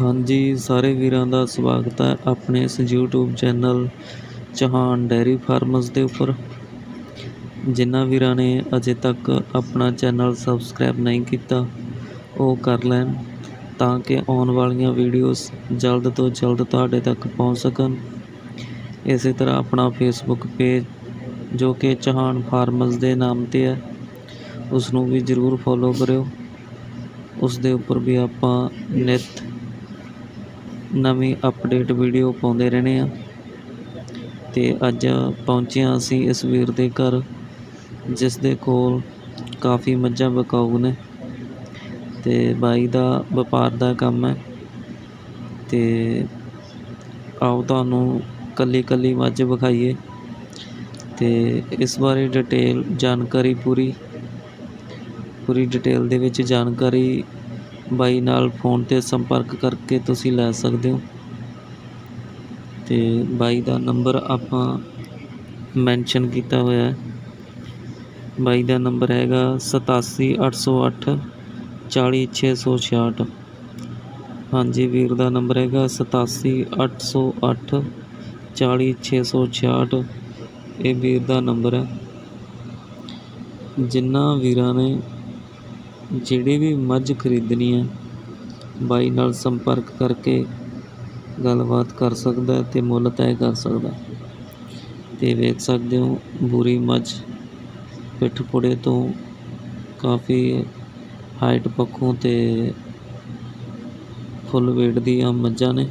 ਹਾਂਜੀ, ਸਾਰੇ ਵੀਰਾਂ ਦਾ ਸਵਾਗਤ ਹੈ ਆਪਣੇ ਇਸ YouTube channel Chauhan dairy farms ਦੇ ਉੱਪਰ। ਜਿਨ੍ਹਾਂ ਵੀਰਾਂ ਨੇ ਅਜੇ ਤੱਕ ਆਪਣਾ ਚੈਨਲ ਸਬਸਕ੍ਰਾਈਬ ਨਹੀਂ ਕੀਤਾ, ਉਹ ਕਰ ਲੈਣ ਤਾਂ ਕਿ ਆਉਣ ਵਾਲੀਆਂ ਵੀਡੀਓਜ਼ ਜਲਦ ਤੋਂ ਜਲਦ ਤੁਹਾਡੇ ਤੱਕ ਪਹੁੰਚ ਸਕਣ। ਇਸੇ ਤਰ੍ਹਾਂ ਆਪਣਾ ਫੇਸਬੁੱਕ ਪੇਜ ਜੋ ਕਿ ਚਹਾਨ ਫਾਰਮਸ ਦੇ ਨਾਮ ਤੇ ਹੈ ਉਸ ਨੂੰ ਵੀ ਜ਼ਰੂਰ ਫੋਲੋ ਕਰਿਓ। ਉਸ ਦੇ ਉੱਪਰ ਵੀ ਆਪਾਂ ਨਿਤ ਨਵੀਂ ਅਪਡੇਟ ਵੀਡੀਓ ਪਾਉਂਦੇ ਰਹਿੰਦੇ ਹਾਂ। ਅਤੇ ਅੱਜ ਪਹੁੰਚੇ ਹਾਂ ਅਸੀਂ ਇਸ ਵੀਰ ਦੇ ਘਰ, ਜਿਸ ਦੇ ਕੋਲ ਕਾਫੀ ਮੱਝਾਂ ਬਕਾਊ ਨੇ। ਅਤੇ ਬਾਈ ਦਾ ਵਪਾਰ ਦਾ ਕੰਮ ਹੈ। ਅਤੇ ਆਓ ਤੁਹਾਨੂੰ ਕੱਲੀ ਕੱਲੀ ਮੱਝ ਵਿਖਾਈਏ। ਤੇ ਇਸ ਬਾਰੇ ਡਿਟੇਲ ਜਾਣਕਾਰੀ ਪੂਰੀ ਪੂਰੀ ਡਿਟੇਲ ਦੇ ਵਿੱਚ ਜਾਣਕਾਰੀ ਬਾਈ ਨਾਲ ਫੋਨ ਤੇ ਸੰਪਰਕ ਕਰਕੇ ਤੁਸੀਂ ਲੈ ਸਕਦੇ ਹੋ। ਅਤੇ ਬਾਈ ਦਾ ਨੰਬਰ ਆਪਾਂ ਮੈਂਸ਼ਨ ਕੀਤਾ ਹੋਇਆ ਹੈ। ਬਾਈ ਦਾ ਨੰਬਰ ਹੈਗਾ 87808 40666 ਹਾਂਜੀ, ਵੀਰ ਦਾ ਨੰਬਰ ਹੈਗਾ 87808 40666 ਇਹ ਵੀਰ ਦਾ ਨੰਬਰ ਹੈ। ਜਿਨ੍ਹਾਂ ਵੀਰਾਂ ਨੇ ਜਿਹੜੀ ਵੀ ਮੱਝ ਖਰੀਦਣੀ ਹੈ, ਬਾਈ ਨਾਲ ਸੰਪਰਕ ਕਰਕੇ ਗੱਲਬਾਤ ਕਰ ਸਕਦਾ ਅਤੇ ਮੁੱਲ ਤੈਅ ਕਰ ਸਕਦਾ ਅਤੇ ਤੇ ਵੇਖ ਸਕਦੇ ਹੋ, ਬੁਰੀ ਮੱਝ ਪਿੱਠ ਪੁੜੇ ਤੋਂ ਕਾਫੀ ਹਾਈਟ ਪੱਖੋਂ ਅਤੇ ਫੁੱਲ weight ਦੀਆਂ ਮੱਝਾਂ ਨੇ।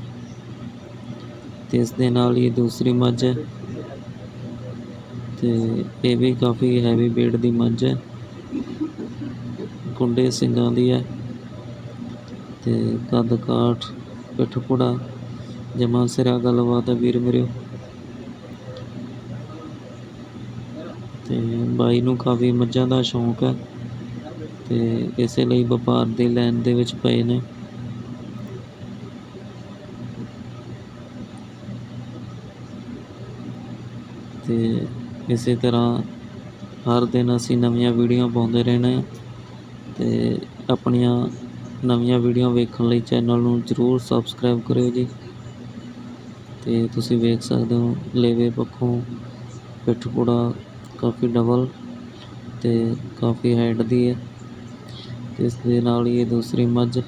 ਅਤੇ ਇਸ ਦੇ ਨਾਲ ਹੀ ਦੂਸਰੀ ਮੱਝ ਹੈ। ਅਤੇ ਇਹ ਵੀ ਕਾਫੀ ਹੈਵੀ weight ਦੀ ਮੱਝ ਹੈ। ਕੁੰਡੇ ਸਿੰਘਾਂ ਦੀ ਹੈ ਅਤੇ ਕੱਦ ਕਾਠ, ਪਿੱਠ ਪੁੜਾ, ਜਮਾ ਸਿਰਾ ਗੱਲਬਾਤ ਹੈ ਵੀਰ ਮੇਰਿਓ ਤੇ ਬਾਈ ਨੂੰ ਕਾਫੀ ਮੱਝਾਂ ਦਾ ਸ਼ੌਂਕ ਹੈ ਤੇ ਇਸੇ ਲਈ ਵਪਾਰ ਦੇ ਲਾਈਨ ਦੇ ਵਿੱਚ ਪਏ ਨੇ। ਤੇ ਇਸੇ ਤਰ੍ਹਾਂ ਹਰ ਦਿਨ ਅਸੀਂ ਨਵੀਆਂ ਵੀਡੀਓ ਪਾਉਂਦੇ ਰਹਿਣਾ ਹੈ। ਅਤੇ ਆਪਣੀਆਂ ਨਵੀਆਂ ਵੀਡੀਓ ਵੇਖਣ ਲਈ ਚੈਨਲ ਨੂੰ ਜ਼ਰੂਰ ਸਬਸਕ੍ਰਾਈਬ ਕਰਿਓ ਜੀ। ਅਤੇ ਤੁਸੀਂ ਵੇਖ ਸਕਦੇ ਹੋ, ਲੇਵੇ ਪੱਖੋਂ ਪਿੱਠ ਪੁੜਾ ਕਾਫੀ ਡਬਲ ਅਤੇ ਕਾਫੀ ਹਾਈਟ ਦੀ ਹੈ। ਇਸ ਦੇ ਨਾਲ ਹੀ ਇਹ ਦੂਸਰੀ ਮੱਝ।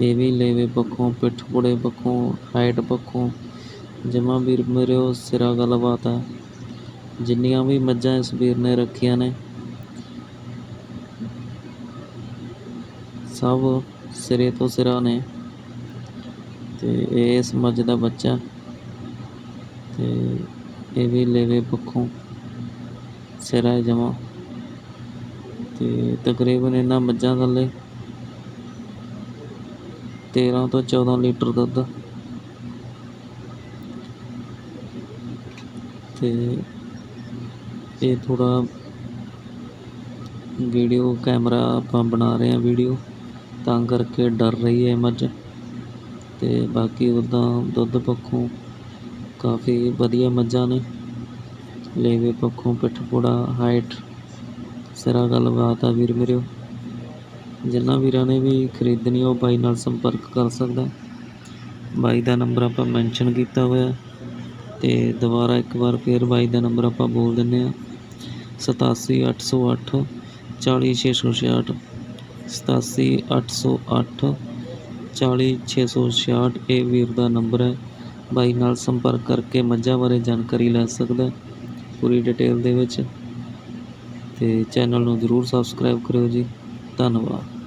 ਇਹ ਵੀ ਲੇਵੇ ਪੱਖੋਂ ਪਿੱਠ ਪੁੜੇ ਪੱਖੋਂ ਹਾਈਟ ਪੱਖੋਂ। ਜਮਾ ਵੀਰ, ਮੇਰੇ ਉਹ ਸਿਰਾ ਗੱਲਬਾਤ ਹੈ। ਜਿੰਨੀਆਂ ਵੀ ਮੱਝਾਂ ਇਸ ਵੀਰ ਨੇ ਰੱਖੀਆਂ ਨੇ, ਸਭ ਸਿਰੇ ਤੋਂ ਸਿਰਾ ਨੇ ਤੇ ਇਹ ਇਸ ਮੱਝ ਦਾ ਬੱਚਾ ਤੇ ਇਹ ਵੀ ਲੇਵੇ ਪੱਖੋਂ ਸਿਰਾ ਹੈ ਜਮਾ ਤੇ ਤਕਰੀਬਨ ਇਹਨਾਂ ਮੱਝਾਂ ਥੱਲੇ 13 ਤੋਂ 14 ਲੀਟਰ ਦੁੱਧ ਤੇ ਇਹ ਥੋੜਾ ਵੀਡੀਓ ਕੈਮਰਾ ਆਪਾਂ ਬਣਾ ਰਹੇ ਹਾਂ ਵੀਡੀਓ ਤਾਂ ਕਰਕੇ ਡਰ ਰਹੀ ਹੈ ਮੱਝ। ਤੇ ਬਾਕੀ ਉੱਦਾਂ ਦੁੱਧ ਪੱਖੋਂ ਕਾਫੀ ਵਧੀਆ ਮੱਝਾਂ ਨੇ। ਲੇਵੇ ਪੱਖੋਂ ਪਿੱਠ ਪੁੜਾ ਹਾਈਟ ਸਿਰਾ ਗੱਲਬਾਤ ਆ ਵੀਰ ਮੇਰਿਓ ਜਿਨ੍ਹਾਂ ਵੀਰਾਂ ਨੇ ਵੀ ਖਰੀਦਣੀ ਉਹ ਬਾਈ ਨਾਲ ਸੰਪਰਕ ਕਰ ਸਕਦਾ। ਬਾਈ ਦਾ ਨੰਬਰ ਆਪਾਂ ਮੈਂਸ਼ਨ ਕੀਤਾ ਹੋਇਆ। ਤੇ ਦੁਬਾਰਾ ਇੱਕ ਵਾਰ ਫੇਰ ਬਾਈ ਦਾ ਨੰਬਰ ਆਪਾਂ ਬੋਲ ਦਿੰਨੇ ਆ ਸਤਾਸੀ ਅੱਠ ਸੌ ਅੱਠ, ਚਾਲੀ ਛੇ ਸੌ ਛਿਆਹਠ, ਸਤਾਸੀ ਅੱਠ ਸੌ ਅੱਠ, ਚਾਲੀ ਛੇ ਸੌ ਛਿਆਹਠ। ਇਹ ਵੀਰ ਦਾ ਨੰਬਰ ਹੈ। ਬਾਈ ਨਾਲ ਸੰਪਰਕ ਕਰਕੇ ਮੱਝਾਂ ਬਾਰੇ ਜਾਣਕਾਰੀ ਲੈ ਸਕਦਾ ਪੂਰੀ ਡਿਟੇਲ ਦੇ ਵਿੱਚ। ਤੇ ਚੈਨਲ ਨੂੰ ਜ਼ਰੂਰ ਸਬਸਕ੍ਰਾਈਬ ਕਰਿਓ ਜੀ। ਧੰਨਵਾਦ।